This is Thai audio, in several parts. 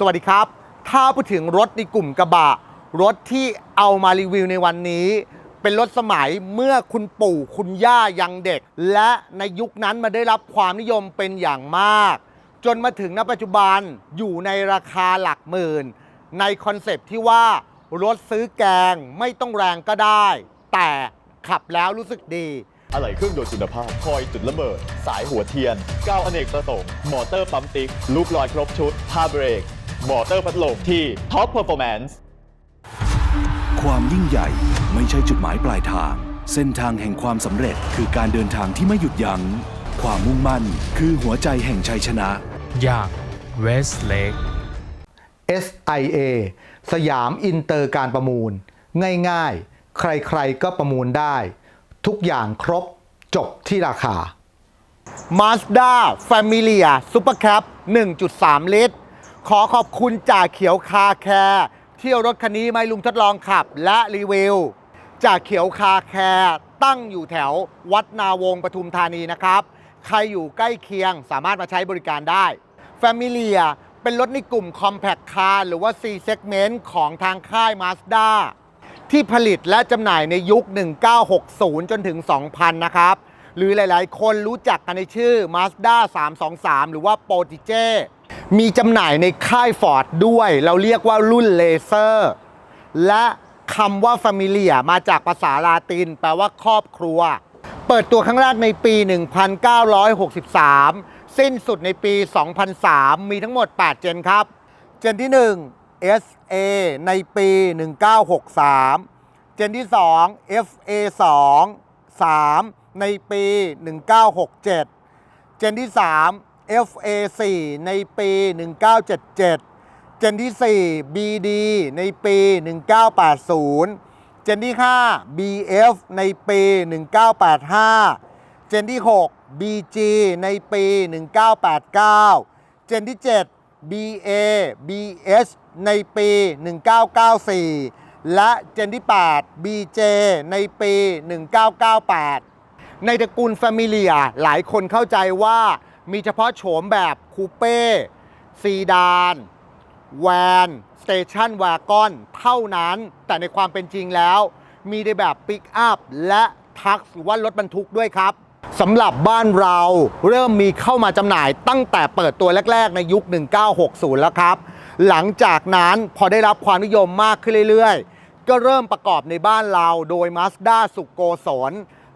สวัสดีครับ ถ้าพูดถึงรถในกลุ่มกระบะ รถที่เอามารีวิวในวันนี้ เป็นรถสมัยเมื่อคุณปู่คุณย่ายังเด็ก และในยุคนั้นมาได้รับความนิยมเป็นอย่างมาก จนมาถึงณปัจจุบันอยู่ในราคาหลักหมื่น ในคอนเซปที่ว่ารถซื้อแกงไม่ต้องแรงก็ได้ แต่ขับแล้วรู้สึกดีอะไหล่เครื่องยนต์คุณภาพ คอยจุดระเบิด สายหัวเทียนก้าวอเนกประสงค์มอเตอร์ปั๊มติ๊ก ลูกลอยครบชุดผ้าเบรก มอเตอร์พัดลมที่ Top Performance ความยิ่งใหญ่ไม่ใช่จุดหมายปลายทาง เส้นทางแห่งความสำเร็จคือการเดินทางที่ไม่หยุดยัง้ง ความมุ่งมั่นคือหัวใจแห่งชัยชนะ อย่าง Westlake SIA สยามอินเตอร์การประมูล ง่ายๆ ใครๆก็ประมูลได้ ทุกอย่างครบจบที่ราคา Mazda Familia Super Cab 1.3 ลิตร ขอขอบคุณจ่าเขียวคาแคร์เที่เอารถคันนี้มาให้ลุงทดลองขับและรีวิวจ่าเขียวคาแคร์ตั้งอยู่แถววัดนาวงปทุมธานีนะครับ ใครอยู่ใกล้เคียงสามารถมาใช้บริการได้ Familia เป็นรถในกลุ่ม Compact Car หรือว่า C Segment ของทางค่าย Mazda ที่ผลิตและจำหน่ายในยุค 1960 จนถึง 2000 นะครับ หรือหลายๆ คนรู้จักกันในชื่อ Mazda 323 หรือว่า p o r t i g e มีจำหน่ายในค่าย Ford ด้วย เราเรียกว่ารุ่นเลเซอร์ และคำว่า Familia มาจากภาษาลาติน แปลว่าครอบครัว เปิดตัวครั้งแรกในปี 1963 สิ้นสุดในปี 2003 มีทั้งหมด 8 เจนครับ เจนที่ 1 SA ในปี 1963 เจนที่ 2 FA 2 3 ในปี 1967 เจนที่ 3 FA 4 ในปี 1977 เจนที่ 4 BD ในปี 1980 เจนที่ 5 BF ในปี 1985 เจนที่ 6 BG ในปี 1989 เจนที่ 7 BA BS ในปี 1994 และเจนที่ 8 BJ ในปี 1998 ในตระกูล Familia หลายคนเข้าใจว่า มีเฉพาะโฉมแบบคูเป้ซีดานแวนสเตชันวากอนเท่านั้น แต่ในความเป็นจริงแล้ว มีในแบบปิกอัพและทักหรือว่ารถบรรทุกด้วยครับสำหรับบ้านเราเริ่มมีเข้ามาจำหน่ายตั้งแต่เปิดตัวแรก ๆ ในยุค 1960 แล้วครับ หลังจากนั้นพอได้รับความนิยมมากขึ้นเรื่อยๆ ก็เริ่มประกอบในบ้านเราโดย Mazda สุโกศล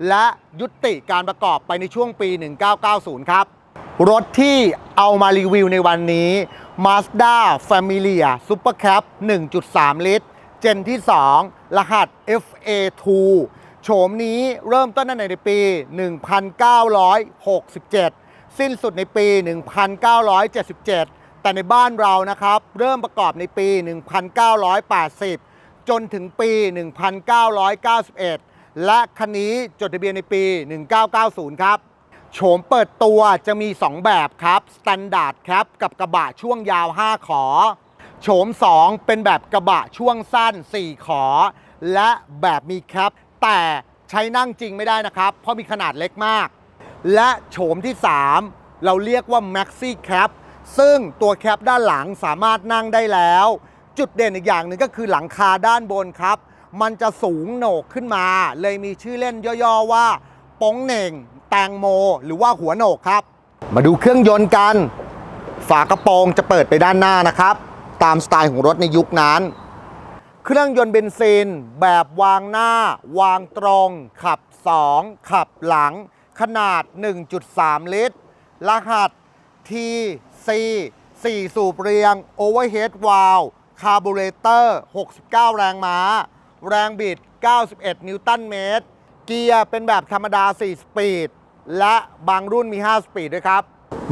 และยุติการประกอบไปในช่วงปี 1990 ครับ รถที่เอามารีวิวในวันนี้ Mazda Familia Super Cab 1.3 ลิตร เจนที่ 2 รหัส FA2 โฉมนี้เริ่มต้นในปี 1967 สิ้นสุดในปี 1977 แต่ในบ้านเรานะครับ เริ่มประกอบในปี 1980 จนถึงปี 1991 และคันนี้จดทะเบียนในปี 1990 ครับ โฉมเปิดตัวจะมี 2 แบบครับ Standard Cap กับกระบะช่วงยาว 5 ขอ โฉม 2 เป็นแบบกระบะช่วงสั้น 4 ขอ และแบบมีแคปแต่ใช้นั่งจริงไม่ได้นะครับ เพราะมีขนาดเล็กมาก และโฉมที่ 3 เราเรียกว่า Maxi Cap ซึ่งตัวแคปด้านหลังสามารถนั่งได้แล้ว จุดเด่นอีกอย่างหนึ่งก็คือหลังคาด้านบนครับ มันจะสูงโหนกขึ้นมา เลยมีชื่อเล่นย่อๆว่าป้งเหน่ง แตงโม หรือว่าหัวโหนกครับ มาดูเครื่องยนต์กัน ฝากระโปรงจะเปิดไปด้านหน้านะครับ ตามสไตล์ของรถในยุคนั้น เครื่องยนต์เบนซินแบบวางหน้า วางตรง ขับ 2 ขับหลัง ขนาด 1.3 ลิตร รหัส TC 4 สูบเรียง Overhead Valve คาร์บูเรเตอร์ 69 แรงม้า แรงบิด 91 นิวตันเมตร เกียร์เป็นแบบธรรมดา 4 สปีด และบางรุ่นมี 5 สปีดด้วยครับ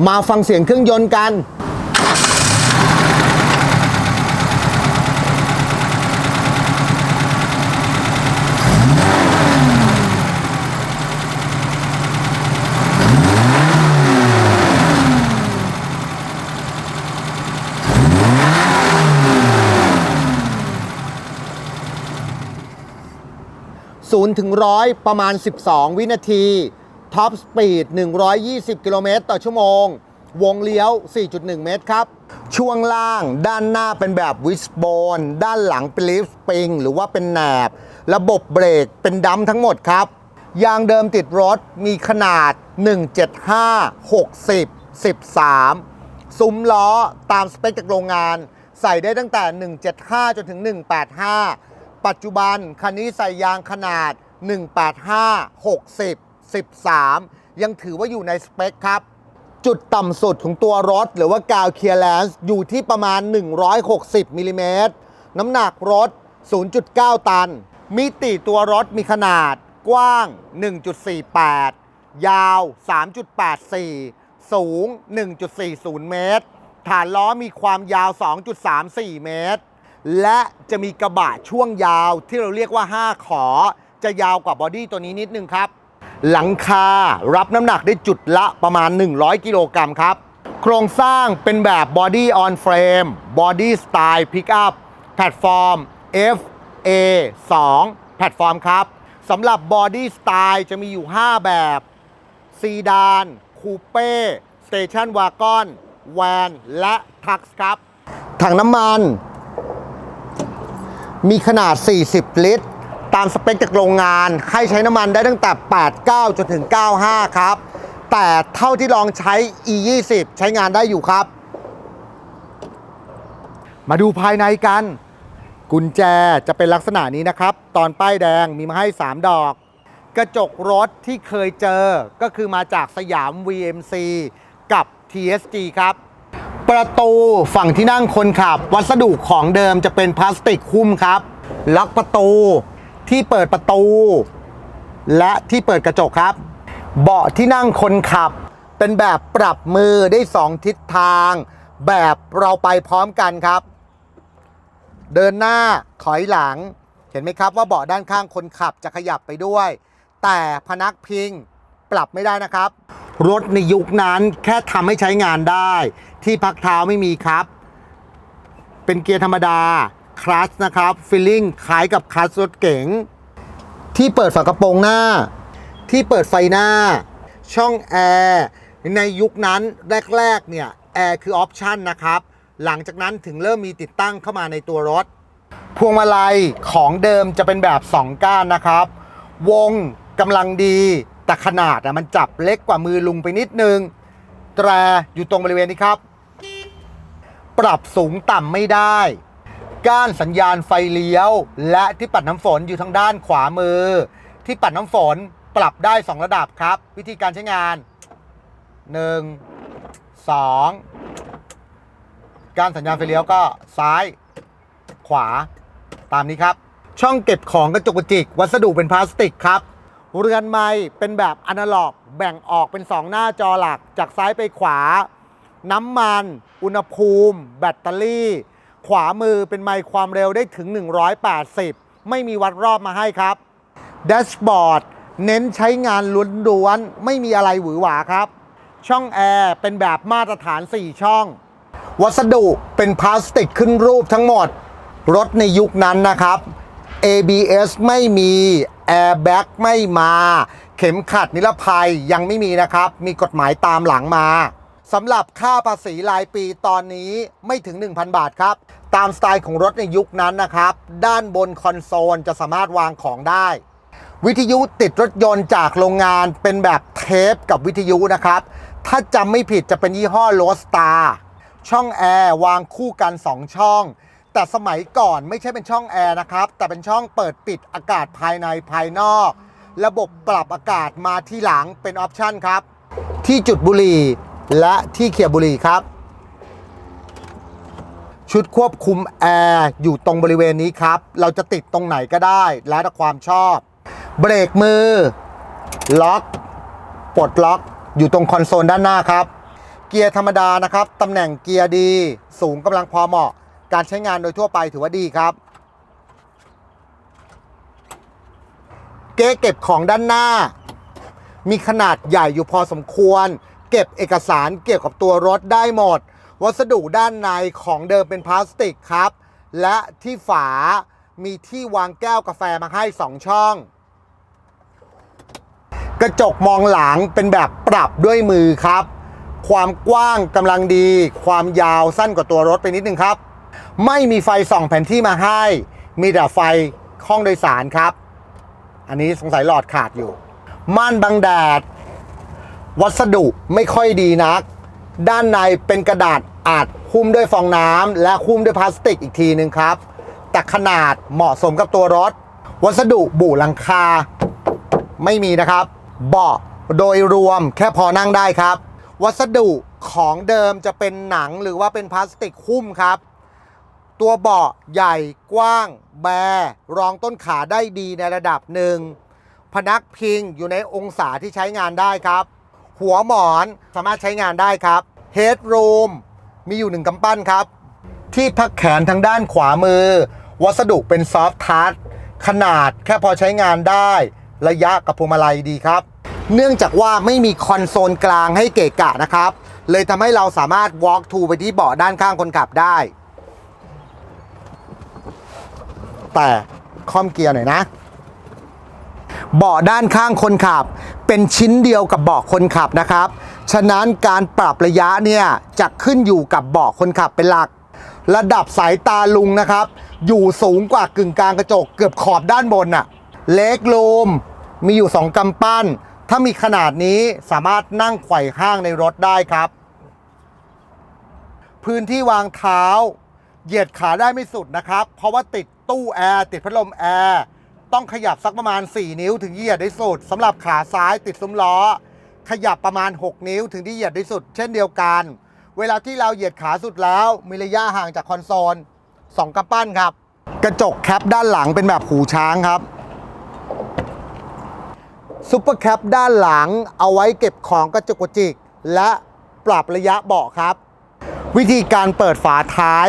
มาฟังเสียงเครื่องยนต์กัน 0 ถึง 100 ประมาณ 12 วินาที ท็อปสปีด 120 กิโลเมตรต่อชั่วโมง วงเลี้ยว 4.1 เมตรครับ ช่วงล่างด้านหน้าเป็นแบบวิสโบน ด้านหลังเป็นลิฟสปริง หรือว่าเป็นแหนบ ระบบเบรกเป็นดัมทั้งหมดครับ ยางเดิมติดรถมีขนาด 175 60 13 ซุ้มล้อตามสเปคจากโรงงาน ใส่ได้ตั้งแต่ 175 จนถึง 185 ปัจจุบันคันนี้ใส่ยางขนาด 185 60 13 ยังถือว่าอยู่ในสเปคครับ จุดต่ำสุดของตัวรถหรือว่ากาวเคลียร์แลนซ์อยู่ที่ประมาณ 160มิลลิเมตรน้ำหนักรถ 0.9 ตัน มิติตัวรถมีขนาดกว้าง 1.48 ยาว 3.84 สูง 1.40 เมตร ฐานล้อมีความยาว 2.34 เมตร และจะมีกระบะช่วงยาวที่เราเรียกว่า 5 ขอ จะยาวกว่าบอดี้ตัวนี้นิดนึงครับ หลังคารับน้ำหนักได้จุดละประมาณ 100 กิโลกรัมครับ โครงสร้างเป็นแบบ Body on Frame Body Style Pickup แพลตฟอร์ม FA 2แพลตฟอร์มครับสำหรับ Body Style จะมีอยู่ 5 แบบซีดานคูเป้สเตชันวากอนแวนและทักครับ ถังน้ำมัน มีขนาด 40 ลิตร ตามสเปคจากโรงงาน ให้ใช้น้ำมันได้ตั้งแต่ 89 จนถึง 95 ครับ แต่เท่าที่ลองใช้ e 2 0ใช้งานได้อยู่ครับ มาดูภายในกัน กุญแจจะเป็นลักษณะนี้นะครับ ตอนป้ายแดงมีมาให้ 3 ดอก กระจกรถที่เคยเจอก็คือมาจากสยาม VMC กับ TSG ครับ ประตูฝั่งที่นั่งคนขับ วัสดุของเดิมจะเป็นพลาสติกหุ้มครับ ล็อกประตู ที่เปิดประตู และที่เปิดกระจกครับ เบาะที่นั่งคนขับ เป็นแบบปรับมือได้ 2 ทิศทาง แบบเราไปพร้อมกันครับ เดินหน้าถอยหลัง เห็นไหมครับว่าเบาะด้านข้างคนขับจะขยับไปด้วย แต่พนักพิงปรับไม่ได้นะครับ รถในยุคนั้นแค่ทำให้ใช้งานได้ ที่พักเท้าไม่มีครับ เป็นเกียร์ธรรมดา คลัชนะครับฟีลลิ่งคล้ายกับคลัชรถเก๋งที่เปิดฝากระโปรงหน้า ที่เปิดไฟหน้า ช่องแอร์ในยุคนั้นแรกๆเนี่ยแอร์คือออปชันนะครับ หลังจากนั้นถึงเริ่มมีติดตั้งเข้ามาในตัวรถ พวงมาลัยของเดิมจะเป็นแบบ 2 ก้านนะครับ วงกำลังดีแต่ขนาดมันจับเล็กกว่ามือลุงไปนิดนึง แตรอยู่ตรงบริเวณนี้ครับ ปรับสูงต่ำไม่ได้ ก้านสัญญาณไฟเลี้ยว และที่ปัดน้ำฝนอยู่ทางด้านขวามือ ที่ปัดน้ำฝนปรับได้ 2 ระดับครับ วิธีการใช้งาน 1 2 การสัญญาณไฟเลี้ยวก็ซ้าย ขวาตามนี้ครับ ช่องเก็บของกระจุกกระจิก วัสดุเป็นพลาสติกครับเรือนไม้เป็นแบบอนาล็อก แบ่งออกเป็น 2 หน้าจอหลักจากซ้ายไปขวา น้ำมัน อุณหภูมิ แบตเตอรี่ ขวามือเป็นไมค์ความเร็วได้ถึง 180 ไม่มีวัดรอบมาให้ครับแดชบอร์ดเน้นใช้งานล้วนๆ ไม่มีอะไรหวือหวาครับ ช่องแอร์เป็นแบบมาตรฐาน 4 ช่อง วัสดุเป็นพลาสติกขึ้นรูปทั้งหมด รถในยุคนั้นนะครับ ABS ไม่มี Airbag ไม่มา เข็มขัดนิรภัยยังไม่มีนะครับ มีกฎหมายตามหลังมา สำหรับค่าภาษีรายปีตอนนี้ไม่ถึง 1,000 บาทครับ ตามสไตล์ของรถในยุคนั้นนะครับ ด้านบนคอนโซลจะสามารถวางของได้ วิทยุติดรถยนต์จากโรงงานเป็นแบบเทปกับวิทยุนะครับ ถ้าจำไม่ผิดจะเป็นยี่ห้อโลสตาร์ช่องแอร์วางคู่กัน 2 ช่อง แต่สมัยก่อนไม่ใช่เป็นช่องแอร์นะครับ แต่เป็นช่องเปิดปิดอากาศภายในภายนอก ระบบปรับอากาศมาที่หลังเป็นออปชันครับ ที่จุดบุหรี่ และที่เขียบบุรีครับ ชุดควบคุมแอร์อยู่ตรงบริเวณนี้ครับ เราจะติดตรงไหนก็ได้ แล้วแต่ความชอบ เบรกมือ ล็อก ปลดล็อก อยู่ตรงคอนโซลด้านหน้าครับ เกียร์ธรรมดานะครับ ตำแหน่งเกียร์ดี สูงกำลังพอเหมาะ การใช้งานโดยทั่วไปถือว่าดีครับเก๊เก็บของด้านหน้า มีขนาดใหญ่อยู่พอสมควร เก็บเอกสารเกี่ยวกับตัวรถได้หมด วัสดุด้านในของเดิมเป็นพลาสติกครับ และที่ฝามีที่วางแก้วกาแฟมาให้ 2 ช่อง กระจกมองหลังเป็นแบบปรับด้วยมือครับ ความกว้างกำลังดี ความยาวสั้นกว่าตัวรถไปนิดนึงครับ ไม่มีไฟส่องแผนที่มาให้ มีแต่ไฟห้องโดยสารครับ อันนี้สงสัยหลอดขาดอยู่ ม่านบังแดด วัสดุไม่ค่อยดีนัก ด้านในเป็นกระดาษอัดหุ้มด้วยฟองน้ำและหุ้มด้วยพลาสติกอีกทีนึงครับ แต่ขนาดเหมาะสมกับตัวรถ วัสดุบุหลังคา ไม่มีนะครับ เบาะโดยรวมแค่พอนั่งได้ครับ วัสดุของเดิมจะเป็นหนังหรือว่าเป็นพลาสติกหุ้มครับ ตัวเบาะใหญ่กว้าง แบรองต้นขาได้ดีในระดับหนึ่งพนักพิงอยู่ในองศาที่ใช้งานได้ครับ หัวหมอนสามารถใช้งานได้ครับเฮดรูมมีอยู่หนึ่งกำปั้นครับ ที่พักแขนทางด้านขวามือ วัสดุเป็นซอฟท์ทัชขนาดแค่พอใช้งานได้ ระยะกับพวงมาลัยดีครับ เนื่องจากว่าไม่มีคอนโซลกลางให้เกะกะนะครับ เลยทำให้เราสามารถ walk to ไปที่เบาะด้านข้างคนขับได้ แต่คอมเกียร์หน่อยนะเบาะด้านข้างคนขับ เป็นชิ้นเดียวกับเบาะคนขับนะครับ ฉะนั้นการปรับระยะเนี่ยจะขึ้นอยู่กับเบาะคนขับเป็นหลัก ระดับสายตาลุงนะครับ อยู่สูงกว่ากึ่งกลางกระจกเกือบขอบด้านบนน่ะเล็กลูมมีอยู่ 2กำปั้น ถ้ามีขนาดนี้สามารถนั่งไขว่ห้างในรถได้ครับ พื้นที่วางเท้า เหยียดขาได้ไม่สุดนะครับ เพราะว่าติดตู้แอร์ ติดพัดลมแอร์ ต้องขยับสักประมาณ 4 นิ้วถึงเหยียดได้สุดสำหรับขาซ้ายติดซุ้มล้อ ขยับประมาณ 6 นิ้วถึงที่เหยียดได้สุด เช่นเดียวกัน เวลาที่เราเหยียดขาสุดแล้วมีระยะห่างจากคอนโซล2กำปั้นครับ กระจกแคปด้านหลังเป็นแบบหูช้างครับซุปเปอร์แคปด้านหลังเอาไว้เก็บของกระจุกกระจิก และปรับระยะเบาะครับ วิธีการเปิดฝาท้าย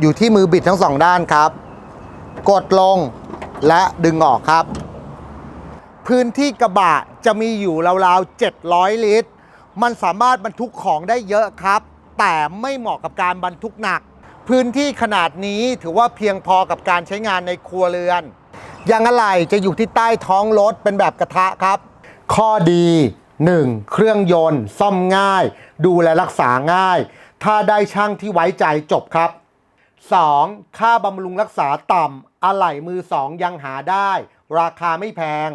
อยู่ที่มือบิดทั้งสองด้านครับ กดลง และดึงออกครับ พื้นที่กระบะจะมีอยู่ราวๆ 700 ลิตร มันสามารถบรรทุกของได้เยอะครับ แต่ไม่เหมาะกับการบรรทุกหนัก พื้นที่ขนาดนี้ถือว่าเพียงพอกับการใช้งานในครัวเรือนยางอะไหล่จะอยู่ที่ใต้ท้องรถเป็นแบบกระทะครับ ข้อดี 1. เครื่องยนต์ ซ่อมง่าย ดูแลรักษาง่าย ถ้าได้ช่างที่ไว้ใจจบครับ 2. ค่าบำรุงรักษาต่ำอะไหล่มือสองยังหาได้ ราคาไม่แพง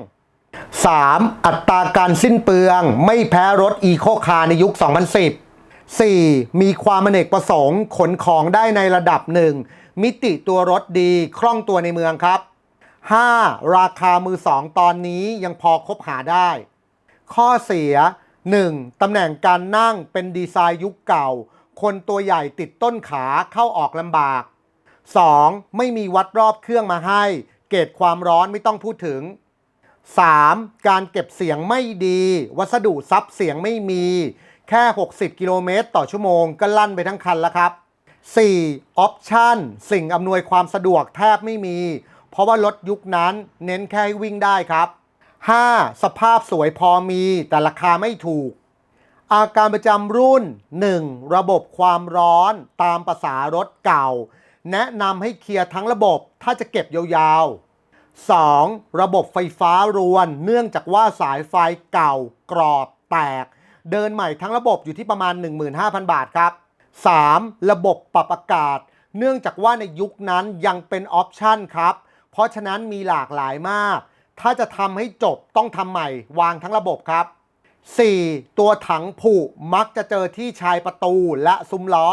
3. อัตราการสิ้นเปลือง ไม่แพ้รถอีโคคาร์ในยุค 2010 4. มีความอเนกประสงค์ขนของได้ในระดับหนึ่ง มิติตัวรถดีคล่องตัวในเมืองครับ 5. ราคามือสองตอนนี้ยังพอคบหาได้ ข้อเสีย 1. ตำแหน่งการนั่งเป็นดีไซน์ยุคเก่า คนตัวใหญ่ติดต้นขาเข้าออกลำบาก 2. ไม่มีวัดรอบเครื่องมาให้ เกจความร้อนไม่ต้องพูดถึง 3. การเก็บเสียงไม่ดี วัสดุซับเสียงไม่มี แค่ 60 กิโลเมตรต่อชั่วโมงก็ลั่นไปทั้งคันแล้วครับ 4. ออปชั่นสิ่งอำนวยความสะดวกแทบไม่มี เพราะว่ารถยุคนั้นเน้นแค่ให้วิ่งได้ครับ 5. สภาพสวยพอมีแต่ราคาไม่ถูก อาการประจำรุ่น 1. ระบบความร้อนตามภาษารถเก่า แนะนำให้เคลียร์ทั้งระบบถ้าจะเก็บยาวๆ 2. ระบบไฟฟ้ารวน เนื่องจากว่าสายไฟเก่ากรอบแตก เดินใหม่ทั้งระบบอยู่ที่ประมาณ 15,000 บาทครับ 3. ระบบปรับอากาศ เนื่องจากว่าในยุคนั้นยังเป็นออปชันครับ เพราะฉะนั้นมีหลากหลายมาก ถ้าจะทำให้จบต้องทำใหม่วางทั้งระบบครับ 4. ตัวถังผุมักจะเจอที่ชายประตูและซุ้มล้อ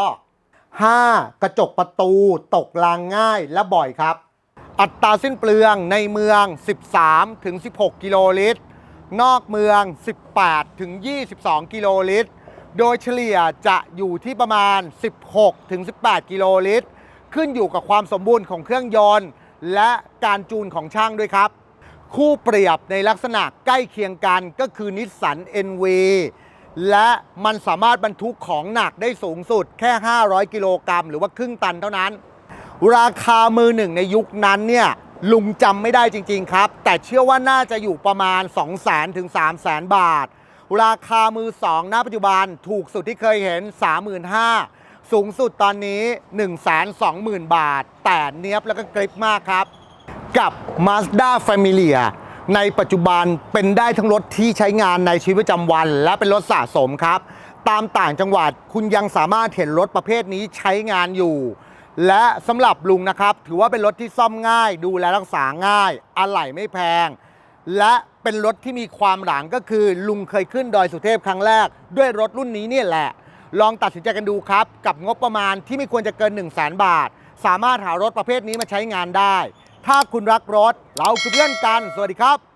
5. กระจกประตูตกรางง่ายและบ่อยครับ อัตราสิ้นเปลืองในเมือง 13 ถึง 16 กิโลลิตร นอกเมือง 18 ถึง 22 กิโลลิตร โดยเฉลี่ยจะอยู่ที่ประมาณ 16 ถึง 18 กิโลลิตร ขึ้นอยู่กับความสมบูรณ์ของเครื่องยนต์ และการจูนของช่างด้วยครับ คู่เปรียบในลักษณะใกล้เคียงกันก็คือนิสสัน NV และมันสามารถบรรทุกของหนักได้สูงสุดแค่ 500 กิโลกรัมหรือว่าครึ่งตันเท่านั้น ราคามือหนึ่งในยุคนั้นเนี่ยลุงจำไม่ได้จริง ๆ ครับ แต่เชื่อว่าน่าจะอยู่ประมาณ 2 0 0 0 0 0ถึง3 0 0 0 0บาท ราคามือสองณปัจจุบันถูกสุดที่เคยเห็น 35,000สูงสุดตอนนี้ 120,000 บาท แต่เนี้ยบแล้วก็กริปมากครับ กับ Mazda Familia ในปัจจุบันเป็นได้ทั้งรถที่ใช้งานในชีวิตประจำวัน และเป็นรถสะสมครับ ตามต่างจังหวัดคุณยังสามารถเห็นรถประเภทนี้ใช้งานอยู่ และสำหรับลุงนะครับ ถือว่าเป็นรถที่ซ่อมง่าย ดูแลรักษาง่าย อะไหล่ไม่แพง และเป็นรถที่มีความหลังก็คือลุงเคยขึ้นดอยสุเทพครั้งแรก ด้วยรถรุ่นนี้เนี่ยแหละ ลองตัดสินใจกันดูครับ กับงบประมาณที่ไม่ควรจะเกิน 1 0 0 0 0แบาท สามารถหารถประเภทนี้มาใช้งานได้ ถ้าคุณรักรถ เราคือเพื่อนกัน สวัสดีครับกับ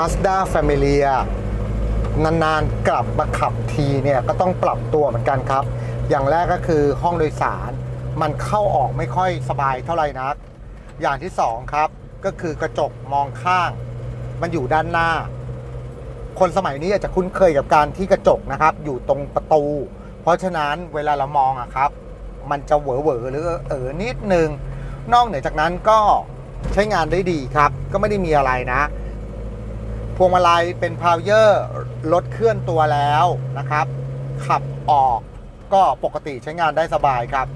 Mazda Familia นานๆกลับมาขับทีเนี่ยก็ต้องปรับตัวเหมือนกันครับ อย่างแรกก็คือห้องโดยสารมันเข้าออกไม่ค่อยสบายเท่าไหร่นัก อย่างที่สองครับก็คือกระจกมองข้าง มันอยู่ด้านหน้า คนสมัยนี้อาจจะคุ้นเคยกับการที่กระจกนะครับ อยู่ตรงประตู เพราะฉะนั้นเวลาเรามองอะครับ มันจะเหวอเหวหรือเออนิดนึง นอกเหนือจากนั้นก็ใช้งานได้ดีครับ ก็ไม่ได้มีอะไรนะ พวงมาลัยเป็นพาวเยอร์รถเคลื่อนตัวแล้วนะครับ ขับออกก็ปกติใช้งานได้สบายครับ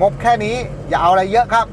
งบแค่นี้อย่าเอาอะไรเยอะครับ